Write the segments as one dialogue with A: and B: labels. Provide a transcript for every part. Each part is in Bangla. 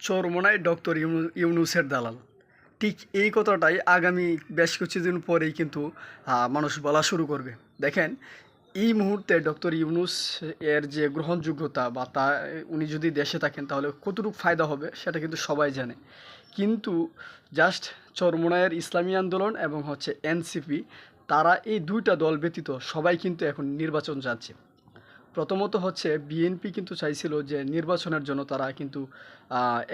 A: চরমোনায় ডক্টর ইউনু- ইউনুসের দালাল। ঠিক এই কথাটাই আগামী বেশ কিছুদিন পরেই কিন্তু মানুষ বলা শুরু করবে। দেখেন, এই মুহূর্তে ডক্টর ইউনুস এর যে গ্রহণযোগ্যতা বা তা, উনি যদি দেশে থাকেন তাহলে কতটুকু ফায়দা হবে সেটা কিন্তু সবাই জানে। কিন্তু জাস্ট চরমোনায়ের ইসলামী আন্দোলন এবং হচ্ছে এনসিপি, তারা এই দুইটা দল ব্যতীত সবাই কিন্তু এখন নির্বাচন যাচ্ছে প্রথমত হচ্ছে বিএনপি কিন্তু চাইছিল যে নির্বাচনের জন্য তারা কিন্তু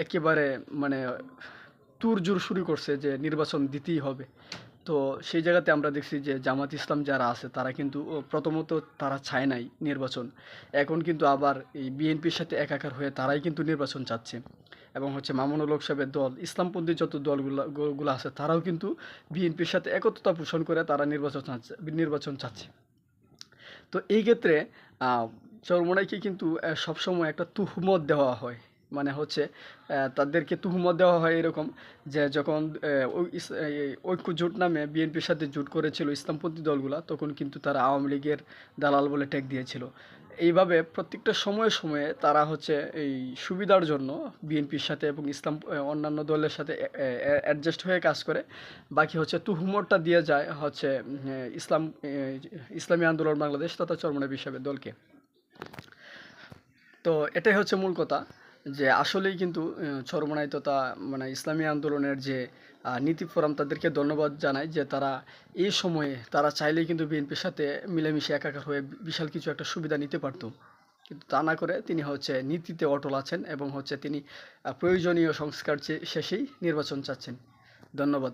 A: একেবারে মানে তুর জোর শুরু করছে যে নির্বাচন দিতেই হবে। তো সেই জায়গাতে আমরা দেখছি যে জামাত ইসলাম যারা আছে তারা কিন্তু প্রথমত তারা চায় নাই নির্বাচন। এখন কিন্তু আবার এই বিএনপির সাথে একাকার হয়ে তারাই কিন্তু নির্বাচন চাচ্ছে। এবং হচ্ছে মামুনুল হক সাহেবের দল, ইসলামপন্থী যত দলগুলো গুলো আছে তারাও কিন্তু বিএনপির সাথে একত্রতা পোষণ করে তারা নির্বাচন চাচ্ছে নির্বাচন চাচ্ছে। তো এই ক্ষেত্রে চরমোনাইকে কিন্তু সবসময় একটা তুহমত দেওয়া হয়। মানে হচ্ছে তাদেরকে তুহমত দেওয়া হয় এরকম যে যখন ঐক্য জোট নামে বিএনপির সাথে জোট করেছিল ইসলামপন্থী দলগুলা, তখন কিন্তু তারা আওয়ামী লীগের দালাল বলে ট্যাগ দিয়েছিল। এইভাবে প্রত্যেকটা সময়ে সময়ে তারা হচ্ছে এই সুবিধার জন্য বিএনপির সাথে এবং ইসলাম অন্যান্য দলের সাথে অ্যাডজাস্ট হয়ে কাজ করে। বাকি হচ্ছে তুহুমরটা দিয়ে যায় হচ্ছে ইসলাম ইসলামী আন্দোলন বাংলাদেশ তথা চরমনা হিসাবে দলকে। তো এটাই হচ্ছে মূল কথা। যে আসলেই কিন্তু চরমনাই মানে ইসলামী আন্দোলনের যে নীতি ফোরাম তাদেরকে ধন্যবাদ জানায় যে তারা এই সময়ে, তারা চাইলেই কিন্তু বিএনপির সাথে মিলেমিশে একাকার হয়ে বিশাল কিছু একটা সুবিধা নিতে পারত। কিন্তু তা না করে তিনি হচ্ছে নীতিতে অটল আছেন এবং হচ্ছে তিনি প্রয়োজনীয় সংস্কার শেষেই নির্বাচন চাচ্ছেন। ধন্যবাদ।